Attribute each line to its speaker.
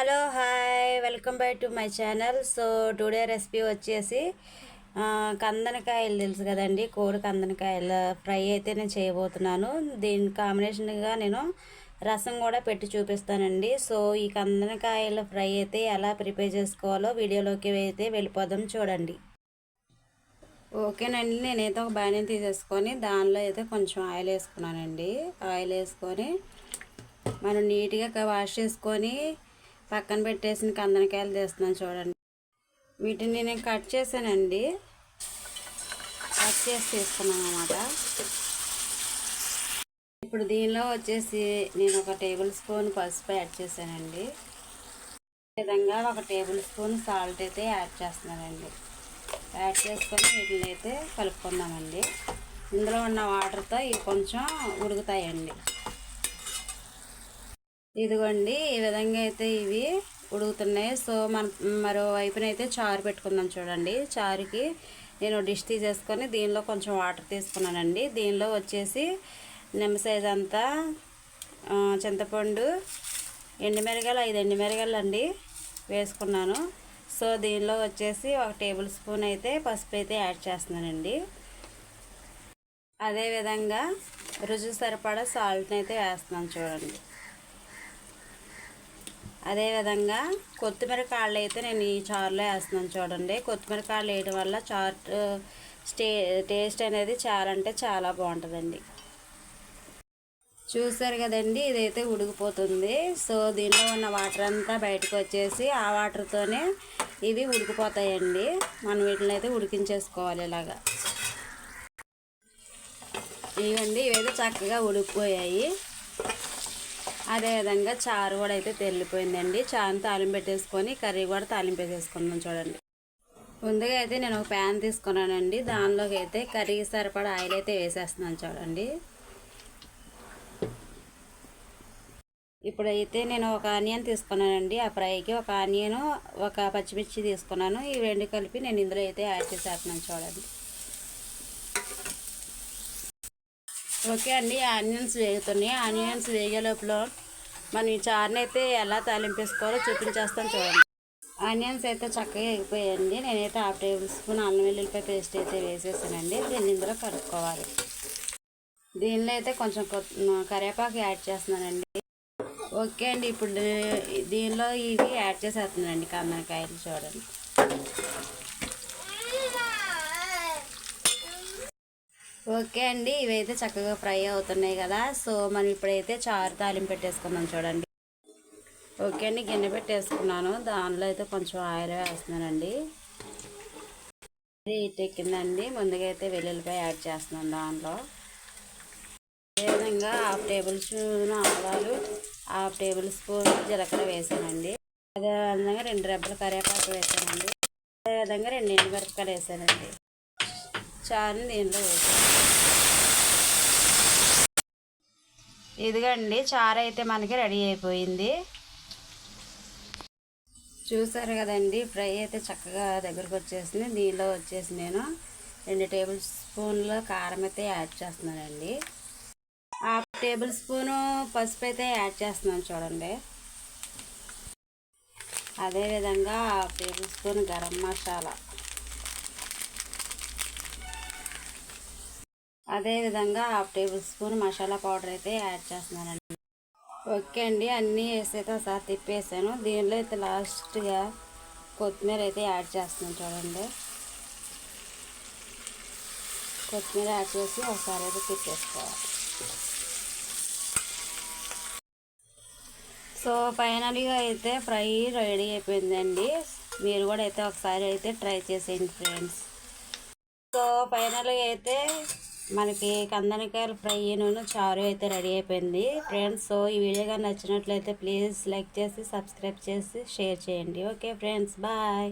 Speaker 1: Hello hi welcome back to my channel. So today recipe వచ్చేసి కందనకాయలు తెలుసు కదండి కోడి కందనకాయల. ఫ్రై అయితే నేను చేయబోతున్నాను. దీని కాంబినేషన్గా నేను రసం కూడా పెట్టి చూపిస్తానండి. సో ఈ కందనకాయల ఫ్రై అయితే ఎలా ప్రిపేర్ చేసుకోవాలో వీడియోలోకి అయితే వెళ్ళిపోదాం చూడండి. ఓకేనండి నేనైతే ఒక బాణీని తీసేసుకొని దానిలో అయితే కొంచెం ఆయిల్ వేసుకున్నానండి. ఆయిల్ వేసుకొని మనం నీట్గా వాష్ చేసుకొని పక్కన పెట్టేసిన కందనకాయలు తీస్తున్నాను చూడండి. వీటిని నేను కట్ చేశానండి. కట్ చేసి తీసుకున్నాను అనమాట ఇప్పుడు దీనిలో వచ్చేసి నేను ఒక టేబుల్ స్పూన్ పసుపు యాడ్ చేశానండి. విధంగా ఒక టేబుల్ స్పూన్ సాల్ట్ అయితే యాడ్ చేస్తున్నానండి. యాడ్ చేసుకొని వీటిని అయితే కలుపుకుందామండి. ఇందులో ఉన్న వాటర్తో ఇవి కొంచెం ఉడుకుతాయండి. ఇదిగోండి ఈ విధంగా అయితే ఇవి ఉడుకుతున్నాయి. సో మన మరోవైపునైతే అయితే చారు పెట్టుకుందాం చూడండి. చారుకి నేను డిష్ తీసేసుకొని దీనిలో కొంచెం వాటర్ తీసుకున్నానండి. దీనిలో వచ్చేసి నిమ్మ సైజ్ అంతా చింతపండు ఎండుమిరగాయలు ఐదు ఎండుమిరగాయలు అండి వేసుకున్నాను. సో దీనిలో వచ్చేసి ఒక టేబుల్ స్పూన్ అయితే పసుపు అయితే యాడ్ చేస్తున్నానండి. అదేవిధంగా రుచి సరిపడా సాల్ట్ని అయితే వేస్తున్నాను చూడండి. అదేవిధంగా కొత్తిమీర కాళ్ళు అయితే నేను ఈ చారులో వేస్తున్నాను చూడండి. కొత్తిమీర కాళ్ళు వేయడం వల్ల చారు స్టే టేస్ట్ అనేది చాలా అంటే చాలా బాగుంటుందండి. చూసారు కదండి ఇదైతే ఉడికిపోతుంది. సో దీనిలో ఉన్న వాటర్ అంతా బయటకు వచ్చేసి ఆ వాటర్తోనే ఇవి ఉడికిపోతాయండి. మనం వీటిని అయితే ఉడికించేసుకోవాలి ఇలాగా. ఇవండి ఇవైతే చక్కగా ఉడికిపోయాయి. అదేవిధంగా చారు కూడా అయితే తెల్లిపోయిందండి. చారుని తాలింపు పెట్టేసుకొని కర్రీ కూడా తాలింపు వేసేసుకున్నాం చూడండి. ముందుగా అయితే నేను ఒక ప్యాన్ తీసుకున్నానండి. దానిలోకి అయితే కర్రీకి సరిపడా ఆయిల్ అయితే వేసేస్తున్నాను చూడండి. ఇప్పుడైతే నేను ఒక ఆనియన్ తీసుకున్నానండి. ఆ ఫ్రైకి ఒక ఆనియన్ ఒక పచ్చిమిర్చి తీసుకున్నాను. ఈ రెండు కలిపి నేను ఇందులో అయితే యాడ్ చేసేస్తున్నాను చూడండి. ఓకే అండి ఆనియన్స్ వేగుతున్నాయి. ఆనియన్స్ వేగే లోపల మనం ఈ చారుని అయితే ఎలా తాలింపేసుకోవాలో చూపించేస్తాను చూడండి. ఆనియన్స్ అయితే చక్కగా ఎగిపోయాయండి నేనైతే హాఫ్ టేబుల్ స్పూన్ అల్లం వెల్లుల్లిపాయ పేస్ట్ అయితే వేసేసానండి. దీన్ని ఇందులో కలుపుకోవాలి. దీనిలో అయితే కొంచెం కొత్త- కరివేపాకు యాడ్ చేస్తున్నానండి. ఓకే అండి ఇప్పుడు దీనిలో ఇవి యాడ్ చేసేస్తున్నానండి కందనకాయలు చూడండి. ఓకే అండి ఇవైతే చక్కగా ఫ్రై అవుతున్నాయి కదా. సో మనం ఇప్పుడైతే చారు తాలింపు పెట్టేసుకుందాం చూడండి. ఓకే అండి గిన్నె పెట్టేసుకున్నాను. దానిలో అయితే కొంచెం ఆయిల్ వేస్తున్నానండి. హీట్ ఎక్కిందండి. ముందుగా అయితే వెల్లుల్లిపాయ యాడ్ చేస్తున్నాను దానిలో అదేవిధంగా హాఫ్ టేబుల్ స్పూన్ ఆవాలు హాఫ్ టేబుల్ స్పూన్ జీలకర్ర వేసానండి. అదేవిధంగా రెండు రెబ్బల కరివేపాకు వేసానండి. అదేవిధంగా రెండు ఎండుమిరపకాయలు వేసానండి. చారుని దీనిలో ఇదిగండి చారు అయితే మనకి రెడీ అయిపోయింది. చూసారు కదండి ఫ్రై అయితే చక్కగా దగ్గరకు వచ్చేసింది. దీనిలో వచ్చేసి నేను రెండు టేబుల్ స్పూన్ల కారం అయితే యాడ్ చేస్తున్నానండి. హాఫ్ టేబుల్ స్పూను పసుపు అయితే యాడ్ చేస్తున్నాను చూడండి. అదేవిధంగా half table spoon garam masala. అదేవిధంగా half table spoon masala powder అయితే యాడ్ చేస్తున్నానండి. ఓకే అండి అన్నీ వేసైతే ఒకసారి తిప్పేసాను. దీనిలో అయితే లాస్ట్గా కొత్తిమీర అయితే యాడ్ చేస్తున్నాను చూడండి. కొత్తిమీర యాడ్ చేసి ఒకసారి అయితే తిప్పేసుకోవాలి. సో ఫైనల్గా అయితే ఫ్రై రెడీ అయిపోయిందండి. మీరు కూడా అయితే ఒకసారి అయితే ట్రై చేసేయండి ఫ్రెండ్స్. సో ఫైనల్గా అయితే మనకి కందనకాయలు ఫ్రై నూనె చారు అయితే రెడీ అయిపోయింది. ఫ్రెండ్స్ సో ఈ వీడియో కానీ నచ్చినట్లయితే ప్లీజ్ లైక్ చేసి సబ్స్క్రైబ్ చేసి షేర్ చేయండి. Okay friends bye.